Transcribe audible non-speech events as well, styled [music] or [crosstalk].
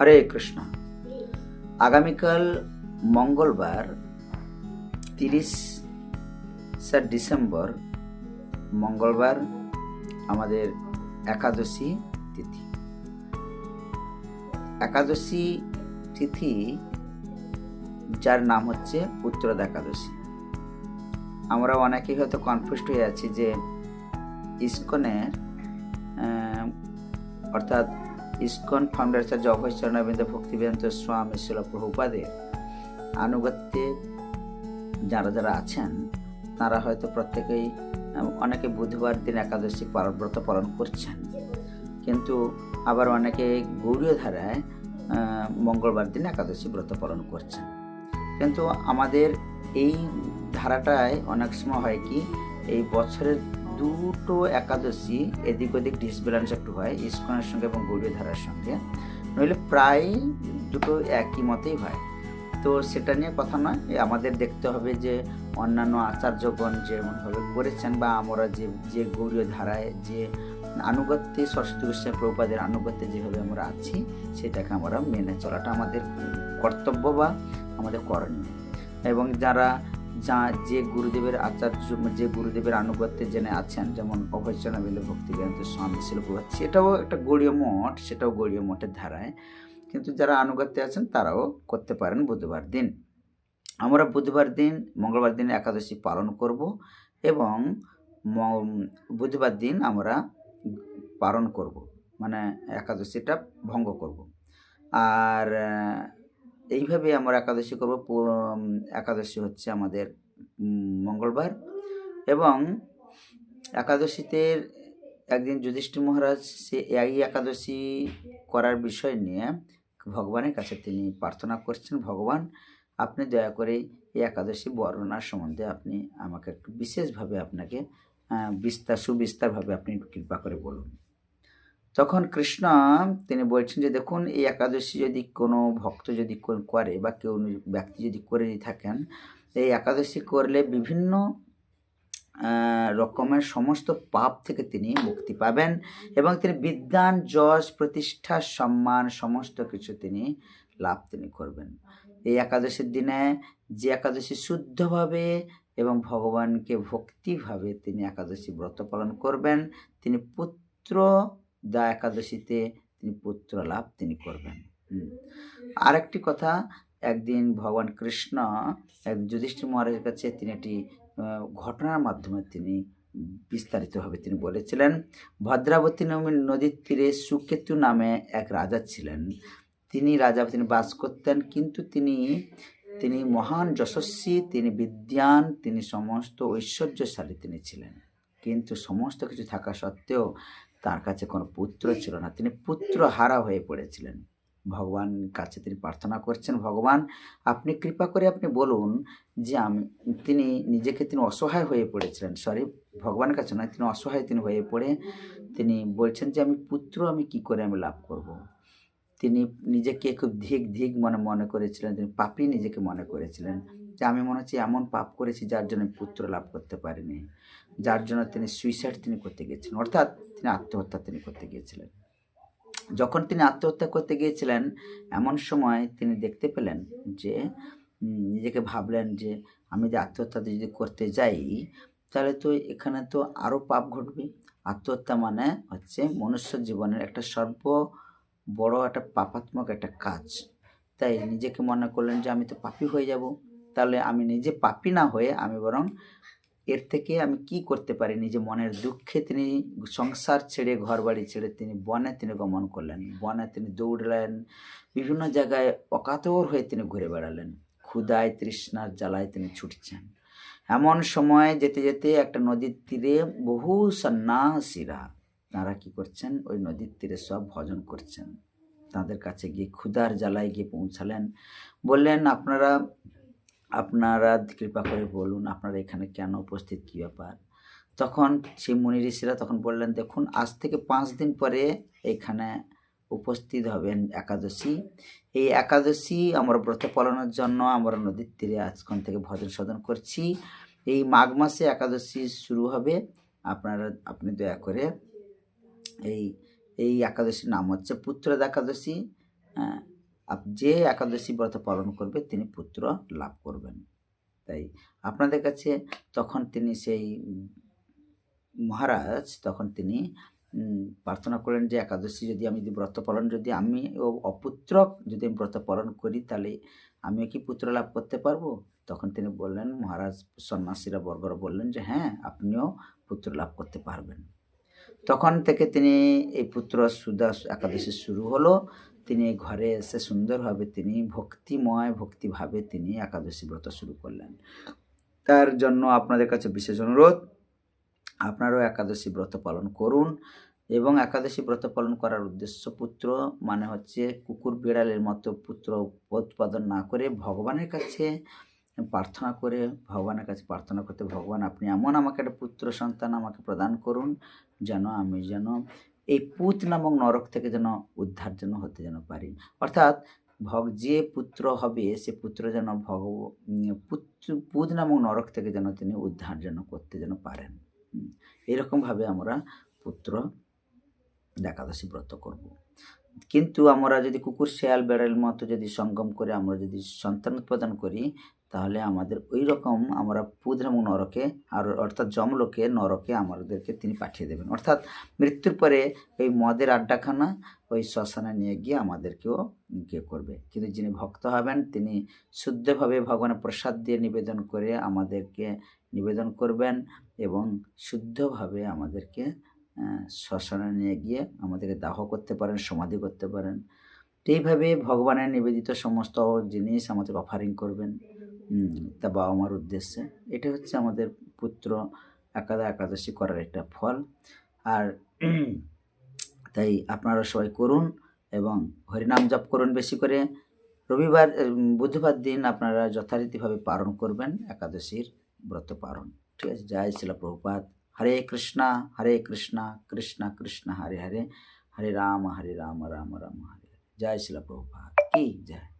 হরে কৃষ্ণ। আগামীকাল মঙ্গলবার তিরিশ ডিসেম্বর, মঙ্গলবার আমাদের একাদশী তিথি। একাদশী তিথি, যার নাম হচ্ছে পুত্রদা একাদশী। আমরা অনেকেই হয়তো কনফিউজড হয়ে আছি যে ইস্কনের অর্থাৎ ইস্কন ফাউন্ডার অভয় চরণাবিন্দ ভক্তিবেদান্ত স্বামী শিল প্রভুপাদের আনুগত্যে যারা যারা আছেন, তারা হয়তো প্রত্যেকেই অনেকে বুধবার দিন একাদশী পালন ব্রত পালন করছেন। কিন্তু আবার অনেকে গৌরীয় ধারায় মঙ্গলবার দিন একাদশী ব্রত পালন করছেন। কিন্তু আমাদের এই ধারাটায় অনেক সময় হয় কি, এই বছরের দুটো একাদশী এদিক ওদিক ডিসব্যালেন্স একটু হয়, ইস্কনের সঙ্গে এবং গৌরীয় ধারার সঙ্গে। নইলে প্রায় দুটো একই মতেই হয়। তো সেটা নিয়ে কথা নয় আমাদের দেখতে হবে যে অন্যান্য আচার্যগণ যেমনভাবে করেছেন বা আমরা যে যে গৌরীয় ধারায় যে আনুগত্যে সরস্বতী গোস্বামী প্রভুপাদের আনুগত্যে যেভাবে আমরা আছি, সেটাকে আমরা মেনে চলাটা আমাদের কর্তব্য বা আমাদের করণীয়। এবং যারা যা যে গুরুদেবের আচার্য যে গুরুদেবের আনুগত্যে জেনে আছেন, যেমন অভয়চনাবিল ভক্তি বেদান্ত স্বামী শিলপ্রভাত সেটাও একটা গৌরীয় মঠ, সেটাও গৌরীয় মঠের ধারায়। কিন্তু যারা আনুগত্যে আছেন, তারাও করতে পারেন বুধবার দিন। আমরা বুধবার দিন, মঙ্গলবার দিন একাদশী পালন করব এবং বুধবার দিন আমরা পালন করব। মানে একাদশীটা ভঙ্গ করব। আর এইভাবে আমরা একাদশী করব। একাদশী হচ্ছে আমাদের মঙ্গলবার এবং একাদশীতে একদিন যুধিষ্ঠির মহারাজ সে এই একাদশী করার বিষয় নিয়ে ভগবানের কাছে তিনি প্রার্থনা করছেন, ভগবান, আপনি দয়া করে এই একাদশী বর্ণনার সম্বন্ধে আপনি আমাকে একটু বিশেষভাবে আপনাকে বিস্তার, সুবিস্তারভাবে আপনি কৃপা করে বলুন। তখন কৃষ্ণ তিনি বলছেন যে, দেখুন, এই একাদশী যদি কোনো ভক্ত যদি করে বা কেউ ব্যক্তি যদি করে থাকেন, এই একাদশী করলে বিভিন্ন রকমের সমস্ত পাপ থেকে তিনি মুক্তি পাবেন এবং তিনি বিদ্যান, যশ, প্রতিষ্ঠা, সম্মান, সমস্ত কিছু তিনি লাভ তিনি করবেন। এই একাদশীর দিনে যে একাদশী শুদ্ধভাবে এবং ভগবানকে ভক্তিভাবে তিনি একাদশী ব্রত পালন করবেন, তিনি পুত্র দা একাদশীতে তিনি পুত্র লাভ তিনি করবেন। হুম। আরেকটি কথা একদিন ভগবান কৃষ্ণ এক যুধিষ্ঠির মহারাজের কাছে তিনি একটি ঘটনার মাধ্যমে তিনি বিস্তারিতভাবে তিনি বলেছিলেন ভদ্রাবতী নদী- নদীর তীরে সুকেতু নামে এক রাজা ছিলেন। তিনি রাজা তিনি বাস করতেন কিন্তু তিনি তিনি মহান যশস্বী তিনি বিদ্যান তিনি সমস্ত ঐশ্বর্যশালী তিনি ছিলেন। কিন্তু সমস্ত কিছু থাকা সত্ত্বেও তার কাছে কোনো পুত্র ছিল না। তিনি পুত্র হারা হয়ে পড়েছিলেন। ভগবান কাছে তিনি প্রার্থনা করছেন, ভগবান, আপনি কৃপা করে আপনি বলুন যে আমি, তিনি নিজেকে তিনি অসহায় হয়ে পড়েছিলেন। সরি, ভগবানের কাছে নয়, তিনি অসহায় তিনি হয়ে পড়ে তিনি বলছেন যে, আমি পুত্র, আমি কি করে আমি লাভ করব। তিনি নিজেকে খুব ধিক ধিক মনে মনে করেছিলেন, তিনি পাপই নিজেকে মনে করেছিলেন যে, আমি মনে হচ্ছে এমন পাপ করেছি যার জন্য পুত্র লাভ করতে পারিনি। যার জন্য তিনি সুইসাইড তিনি করতে গিয়েছিলেন, অর্থাৎ তিনি আত্মহত্যা তিনি করতে গিয়েছিলেন। যখন তিনি আত্মহত্যা করতে গিয়েছিলেন, এমন সময় তিনি দেখতে পেলেন যে নিজেকে ভাবলেন যে, আমি যে আত্মহত্যা যদি করতে যাই, তাহলে তো এখানে তো আরও পাপ ঘটবে। আত্মহত্যা মানে হচ্ছে মনুষ্য জীবনের একটা সর্ব বড় একটা পাপাত্মক একটা কাজ। তাই নিজেকে মনে করলেন যে, আমি তো পাপি হয়ে যাব। তাহলে আমি নিজে পাপি না হয়ে আমি বরং এর থেকে আমি কি করতে পারি নিজে মনের দুঃখে তিনি সংসার ছেড়ে ঘর বাড়ি ছেড়ে তিনি বনে তিনি গমন করলেন। বনে তিনি দৌড়লেন, বিভিন্ন জায়গায় অকাতর হয়ে তিনি ঘুরে বেড়ালেন। ক্ষুদায় তৃষ্ণার জ্বালায় তিনি ছুটছেন। এমন সময় যেতে যেতে একটা নদীর তীরে বহু সন্ন্যাসীরা, তারা কি করছেন? ওই নদীর তীরে সব ভজন করছেন। তাদের কাছে গিয়ে ক্ষুধার জ্বালায় গিয়ে পৌঁছালেন। বললেন, আপনারা আপনারা কৃপা করে বলুন আপনারা এখানে কেন উপস্থিত, কী ব্যাপার? তখন সেই মুনি ঋষিরা তখন বললেন, দেখুন, আজ থেকে পাঁচ দিন পরে এখানে উপস্থিত হবেন একাদশী। এই একাদশী আমরা ব্রত পালনের জন্য আমরা নদীর তীরে আজক্ষণ থেকে ভজন সাধন করছি। এই মাঘ মাসে একাদশী শুরু হবে। আপনারা, আপনি দয়া করে এই এই একাদশীর নাম হচ্ছে পুত্রদ একাদশী। হ্যাঁ যে একাদশী ব্রত পালন করবে তিনি পুত্র লাভ করবেন। তাই আপনাদের কাছে তখন তিনি সেই মহারাজ তখন তিনি প্রার্থনা করলেন যে একাদশী যদি আমি যদি ব্রত পালন যদি আমি ও অপুত্রক যদি আমি ব্রত পালন করি তাহলে আমিও কি পুত্র লাভ করতে পারব? তখন তিনি বললেন, মহারাজ সন্ন্যাসীরা বর্গরা বললেন যে হ্যাঁ আপনিও পুত্র লাভ করতে পারবেন। তখন থেকে তিনি এই পুত্র সুদা একাদশী শুরু হলো। তিনি ঘরে এসে সুন্দরভাবে তিনি ভক্তিময়, ভক্তিভাবে তিনি একাদশী ব্রত শুরু করলেন। তার জন্য আপনাদের কাছে বিশেষ অনুরোধ, আপনারাও একাদশী ব্রত পালন করুন এবং একাদশী ব্রত পালন করার উদ্দেশ্য পুত্র মানে হচ্ছে কুকুর বিড়ালের মতো পুত্র উৎপাদন না করে ভগবানের কাছে প্রার্থনা করে, ভগবানের কাছে প্রার্থনা করতে, ভগবান, আপনি এমন আমাকে একটা পুত্র সন্তান আমাকে প্রদান করুন যেন আমি যেন এই পুত নামক নরক থেকে যেন উদ্ধার যেন হতে যেন পারি। অর্থাৎ ভগ যে পুত্র হবে, সে পুত্র যেন ভগ, পুত্র, পুত নামক নরক থেকে যেন তিনি উদ্ধার যেন করতে যেন পারেন। এরকমভাবে আমরা পুত্র একাদশী ব্রত করব। কিন্তু আমরা যদি কুকুর, শেয়াল, বেড়াল মতো যদি সঙ্গম করে আমরা যদি সন্তান উৎপাদন করি তাহলে আমাদের ওই রকম আমরা পুদ্রাম নরকে আর অর্থাৎ জমলোকে নরকে আমাদেরকে তিনি পাঠিয়ে দেবেন। অর্থাৎ মৃত্যুর পরে ওই মদের আড্ডাখানা, ওই শ্মশানে নিয়ে গিয়ে আমাদেরকেও গিয়ে করবে। কিন্তু যিনি ভক্ত হবেন, তিনি শুদ্ধভাবে ভগবানের প্রসাদ দিয়ে নিবেদন করে আমাদেরকে নিবেদন করবেন এবং শুদ্ধভাবে আমাদেরকে শ্মশানে নিয়ে গিয়ে আমাদেরকে দাহ করতে পারেন, সমাধি করতে পারেন। এইভাবে ভগবানের নিবেদিত সমস্ত জিনিস আমাদের অফারিং করবেন। তা বাবা মার উদ্দেশ্যে। এটা হচ্ছে আমাদের পুত্র একাদা একাদশী করার একটা ফল। আর [clears throat] তাই আপনারা সবাই করুন এবং হরিনাম জপ করুন বেশি করে। রবিবার বুধবার দিন আপনারা যথারীতিভাবে পালন করবেন একাদশীর ব্রত পালন। ঠিক আছে? জয় শিলা প্রভুপাত হরে কৃষ্ণা হরে কৃষ্ণা কৃষ্ণা কৃষ্ণ, হরে হরে। হরে রাম হরে রাম রাম রাম, হরে। জয় শিলা প্রভুপাত কি? জয়।